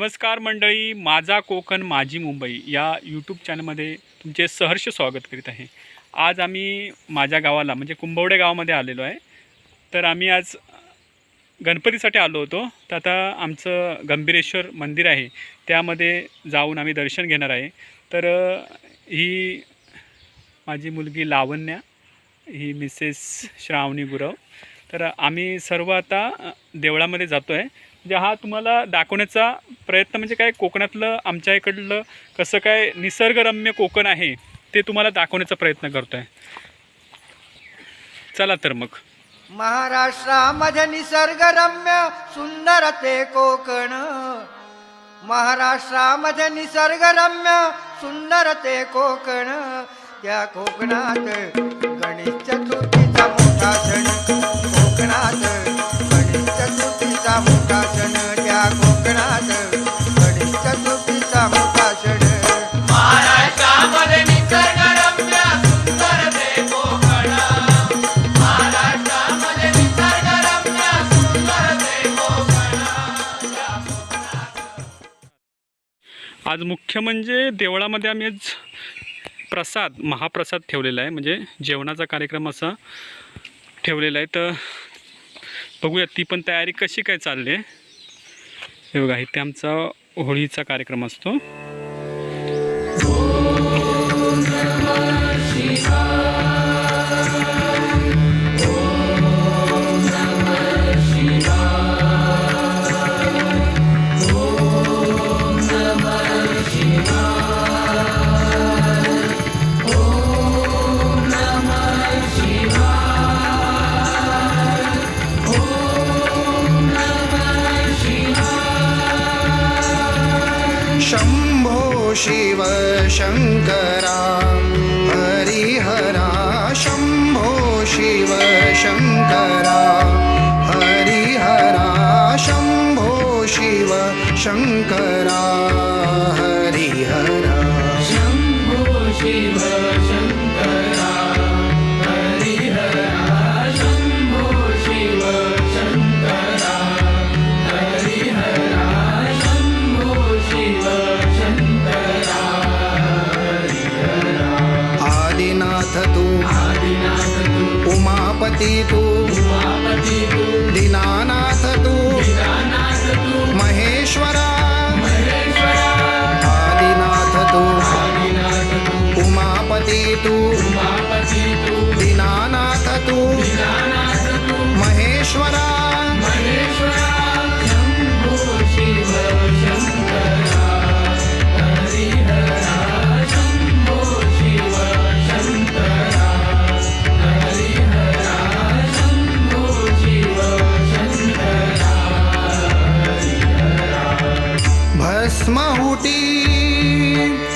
नमस्कार मंडळी माझा कोकण माझी मुंबई या यूट्यूब चॅनलमध्ये तुमचे सहर्ष स्वागत करीत आहे. आज आम्ही माझ्या गावाला म्हणजे कुंभवडे गावामध्ये आलेलो आहे. तर आम्ही आज गणपतीसाठी आलो होतो. तर आता आमचं गंभीरेश्वर मंदिर आहे. त्यामध्ये जाऊन आम्ही दर्शन घेणार आहे. तर ही माझी मुलगी लावण्या ही मिसेस श्रावणी गुरव. तर आम्ही सर्व आता देवळामध्ये जातो आहे म्हणजे हा तुम्हाला दाखवण्याचा प्रयत्न म्हणजे काय? कोकणातलं आमच्या इकडलं कसं काय निसर्गरम्य कोकण आहे ते तुम्हाला दाखवण्याचा प्रयत्न करतो आहे चला तर मग. महाराष्ट्रामध्ये निसर्गरम्य सुंदर ते कोकण. महाराष्ट्रामध्ये निसर्गरम्य सुंदर ते कोकण. त्या कोकणात गणेश मुख्य म्हणजे देवळामध्ये आम्ही आज प्रसाद महाप्रसाद ठेवलेला आहे. म्हणजे जेवणाचा कार्यक्रम असा ठेवलेला आहे. तर बघूया ती पण तयारी कशी काय चालली आहे. हे बघा इथे आमचा होळीचा कार्यक्रम असतो. शिव शङ्करा भस्महुटी रुण्डमाला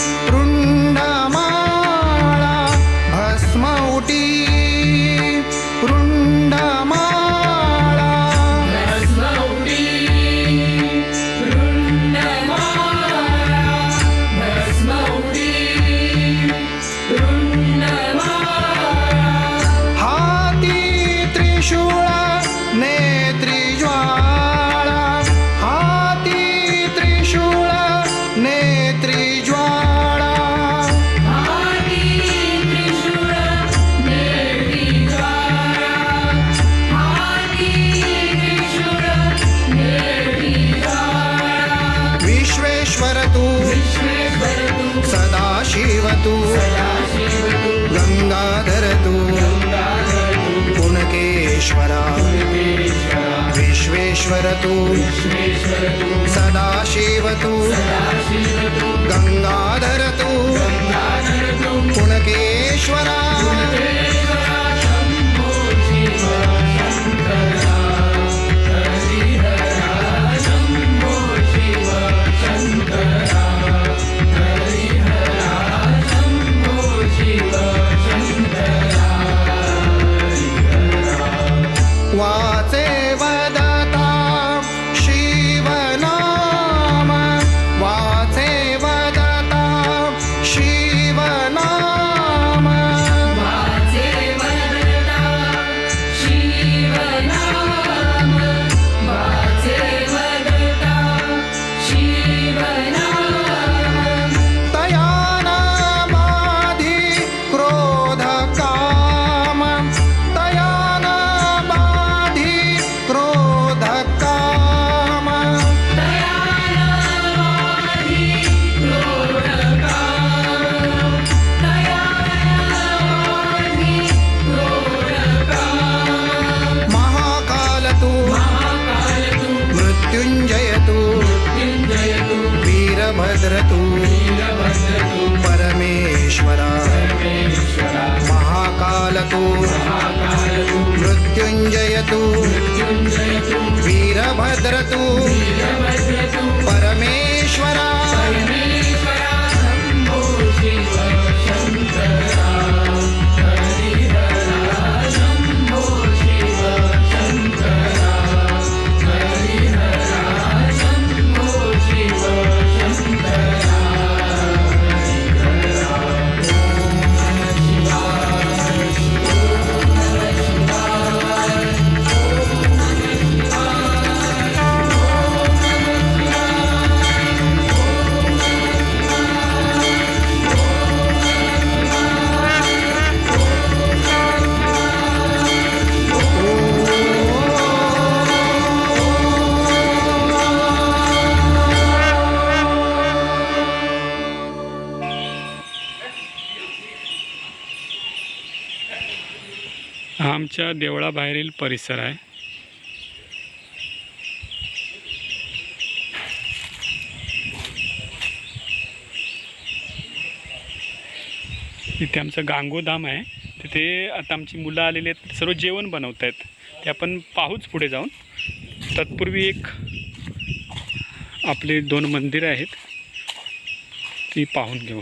विश्वेश्वर तू सदाशिव तू गंगाधर तू पुणकेश्वरा वीरभद्रतु परमेश्वरा महाकाल तु मृत्युञ्जयतु वीरभद्रतु देवळाबाहेरील परिसर आहे. इथे आमचं गांगोधाम आहे. तिथे आता आमची मुलं आलेली आहेत. सर्व जेवण बनवत आहेत ते आपण पाहूच पुढे जाऊन. तत्पूर्वी एक आपले दोन मंदिरं आहेत. ती पाहून घेऊ.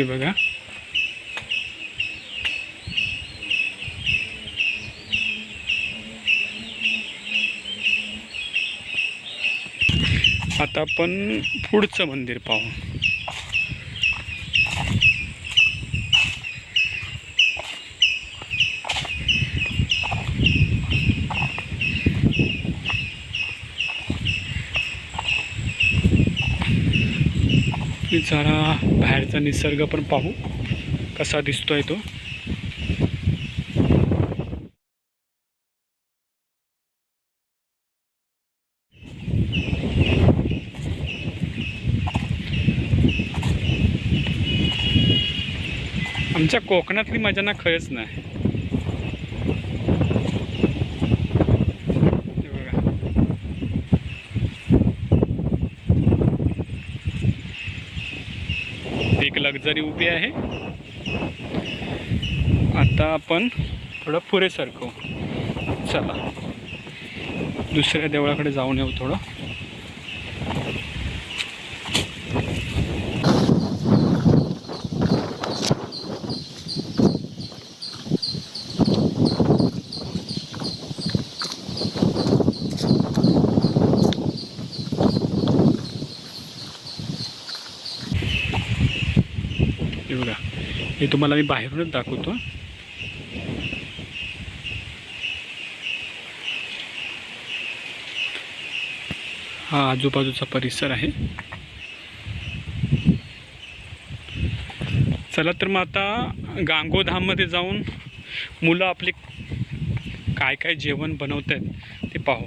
ते बघा. आता आपण पुढचं मंदिर पाहू. जरा बाहेरचा निसर्ग पण पाहू कसा दिसतोय तो. आमच्या कोकणातली मजा ना खरंच नाही हे बघा. एक लक्झरी उभी आहे. आता आपण थोडं पुरे सरकू चला. दुसऱ्या देवळाकडे जाऊन येऊ थोडं हे बघा हे तुम्हाला मी बाहेरूनच दाखवतो. हा आजूबाजूचा परिसर आहे. चला तर मग आता गांगोधाममध्ये जाऊन मुलं आपली काय काय जेवण बनवत आहेत ते पाहू.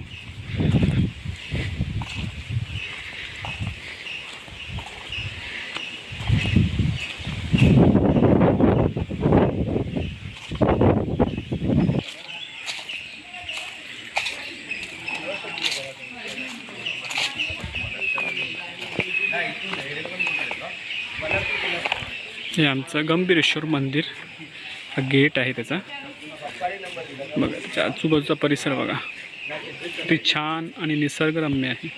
हे आमचं गंभीरेश्वर मंदिर. हा गेट आहे त्याचा. बघा त्याच्या आजूबाजूचा परिसर बघा. किती छान आणि निसर्गरम्य आहे.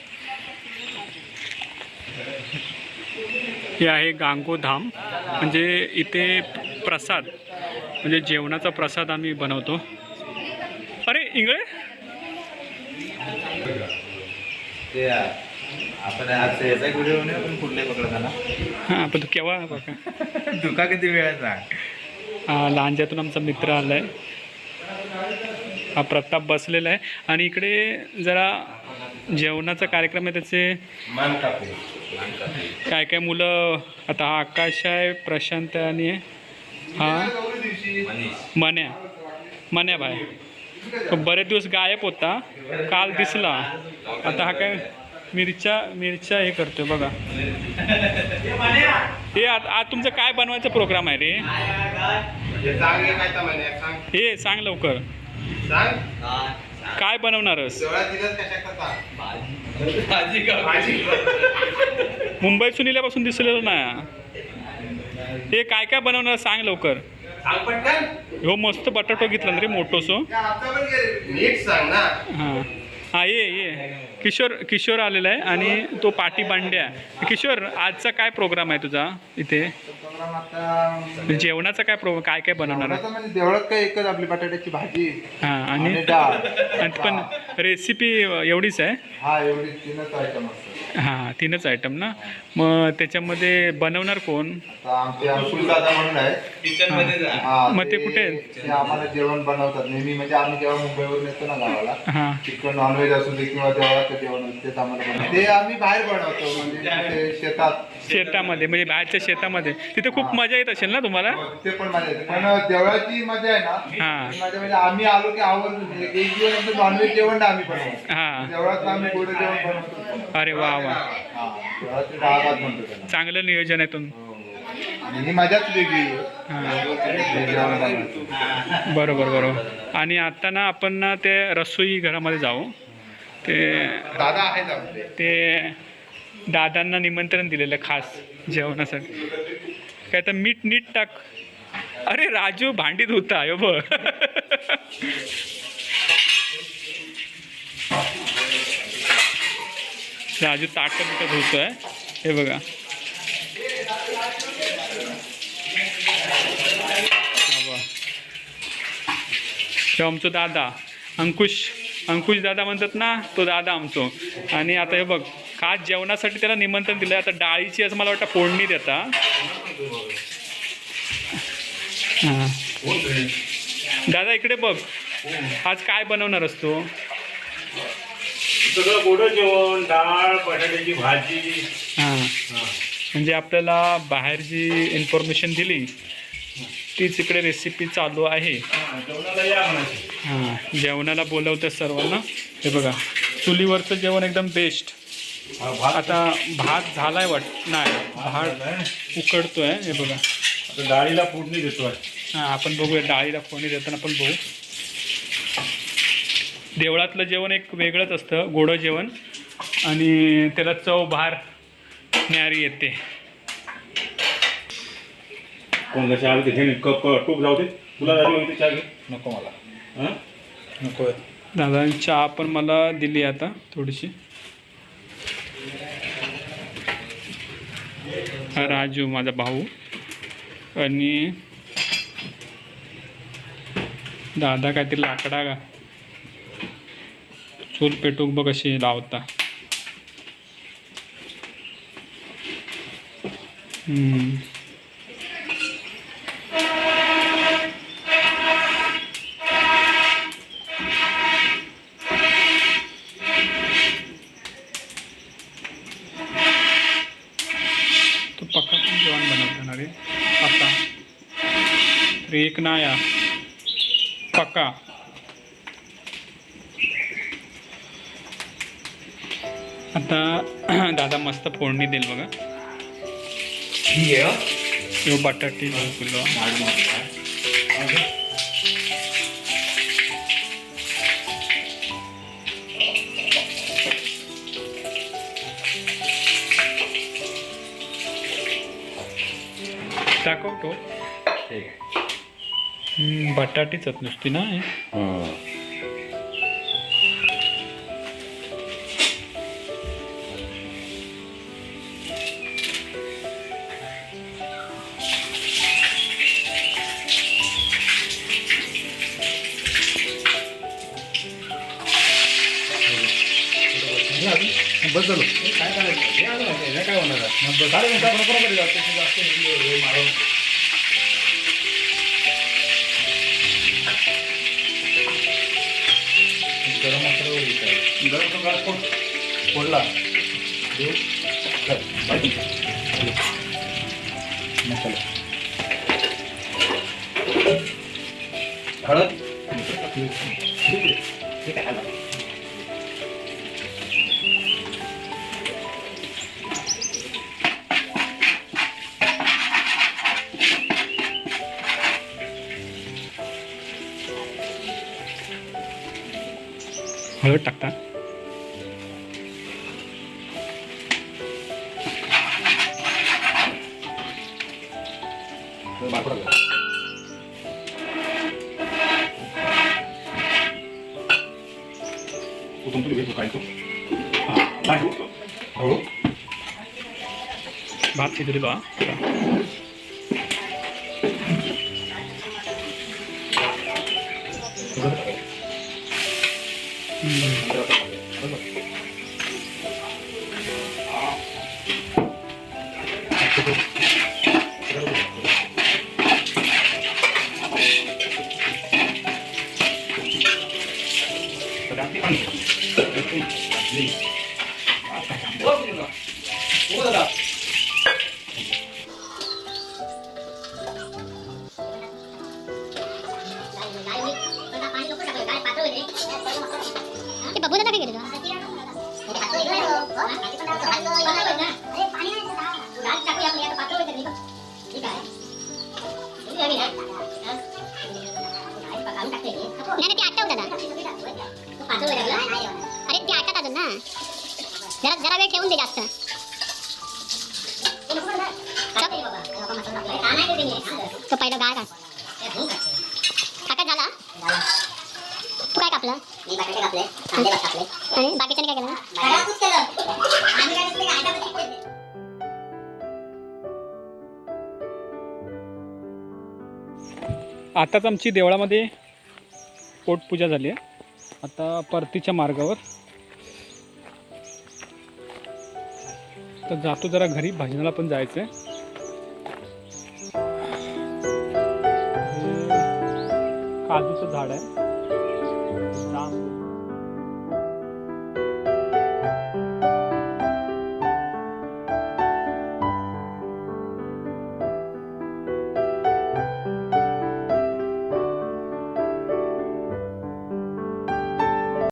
हे आहे गांगोधाम म्हणजे इथे प्रसाद म्हणजे जेवणाचा प्रसाद आम्ही बनवतो. अरे इंगळे? आपण आज याचा व्हिडिओ नाही आपण कुठले पकडताना हां पण तू केव्हा बघा. तुका किती वेळाचा हा लहानच्यातून आमचा मित्र आला आहे हा प्रताप बसलेला आहे. आणि इकडे जरा जेवणाचा कार्यक्रम आहे त्याचे मान कापे काय काय मुलं आता हा आकाश आहे प्रशांत आहे आणि हा मन्या. मन्या भाई तो बरेच दिवस गायब होता. काल दिसला. आता हा काय मिरच्या मिरच्या हे करतोय बघा. हे आज आज तुमचं काय बनवायचा प्रोग्राम आहे रे? हे सांग लवकर. काय बनवणारस? मुंबईत सुनील्यापासून दिसलेलं ना हे. काय काय बनवणार सांग लवकर. हो मस्त बटाटो घेतला ना रे मोठोसो. नीट सांग ना. हां. हां ये ये. किशोर किशोर आलेला आहे आणि तो पाटी बांड्या किशोर आजचा काय प्रोग्राम आहे तुझा इथे? जेवणाचा काय प्रो काय काय बनवणार आहे? म्हणजे देवळात काय एकच आपली बटाट्याची भाजी हां आणि डाळ. पण रेसिपी एवढीच आहे? हा एवढी तीनच आयटम असतात. हां तीनच आयटम ना? मग त्याच्यामध्ये बनवणार कोण? आता आमचे अंकुल दादा म्हणून आहे हा, मग ते कुठे? आहेत? ते आम्हाला जेवण बनवतात. नेहमी म्हणजे आम्ही जेव्हा मुंबईवरून येतो ना गावाला हां. चिकन नॉनव्हेज असू दे किंवा जेवण असू दे, ते आम्हाला बनवतात. ते आम्ही बाहेर बनवतो म्हणजे तिथे शेतात. शेतामध्ये म्हणजे बाहेरच्या शेतामध्ये. तिथे खूप मजा येत असेल ना तुम्हाला? ते पण मजा येते. पण देवळाची मजा आहे ना हा. ती मजा म्हणजे आम्ही आलो की आवर्जून एक दिवस नॉनव्हेज जेवण आम्ही बनवतो. हां. देवळात आम्ही गोड जेवण बनवतो. अरे वा वा. हा देवळाचे डाळ भात म्हणतो त्याला. चांगलं नियोजन आहे तुम हो, हो. आणि ही मजाच वेगळी आहे. हे. जेवण बनवायचं. बरोबर बरोबर. आणि आता ना आपण ना ते रसोई घरामध्ये जाऊ. ते दादा आहेत आमचे. ते दादांना निमंत्रण दिलेलं खास जेवणासाठी. काय तर मीठ नीट टाक. अरे राजू भांडीत होता अयो बघ. राजू ताटं बिटत होतोय हे बघा. हा आमचो दादा अंकुश. अंकुश दादा म्हणतात ना तो दादा आमचो. आणि आता हे बघ खास जेवणासाठी त्याला निमंत्रण दिलं आता डाळीची असं मला वाटतं फोडणी देता. हां. दादा इकडे बघ आज काय बनवणार असतो सगळं गोडं जेवण डाळ बटाट्याची भाजी. हां. म्हणजे आपल्याला बाहेर जी इन्फॉर्मेशन दिली. तीच इकडे रेसिपी चालू आहे. जेवणाला बोलवते हां जेवणाला बोलवतं सर्वांना. हे बघा चुलीवरचं जेवण एकदम बेस्ट भात आता भात झालाय वाट नाही भात उकडतोय हे बघा. आता डाळीला फोडणी देतोय हां आपण बघूया डाळीला फोडणी देताना आपण बघू. देवळातलं जेवण एक वेगळंच असतं गोडं जेवण. आणि त्याला चव बाहेर न्यारी येते. कोण कशा आले ते कप टूप जाऊ दे. तुला जाऊ दे चहा घे नको मला. हां? नको दादा चहा पण मला दिली आता थोडीशी. हा राजू माझा भाऊ. आणि दादा काहीतरी लाकडा का? चूल पेटूक बघ कशी लावता. हम्म. तो पक्का पण जेवण बनवतो ना रे पक्का तर एक नाया. पक्का. आता दादा मस्त फोडणी देईल बघा. किंवा बटाटे फुलं दाखवतो हम्म, बटाटीच आहेत नुसती ना गरम तो गरम फोड फोडला देऊ हळद हळद टाकता ठीक आहे, हळद. हळद टाकता उतून तुला घेतो काय तो हां नाही हळू भात शिजलेलो हा ते नाही ते आटवतं ना अरे ते आटत अजून ना. जरा जरा वेळ ठेवून दे जास्त. तो पहिलं गाळ काढ काका झाला? तू काय कापलं? आणि बाकीच्याने काय केलं? आताच आमची देवळामध्ये पोटपूजा झाली आहे. आता परतीच्या मार्गावर. तर जातो जरा घरी भजनाला पण जायचं आहे काजूचं झाड आहे.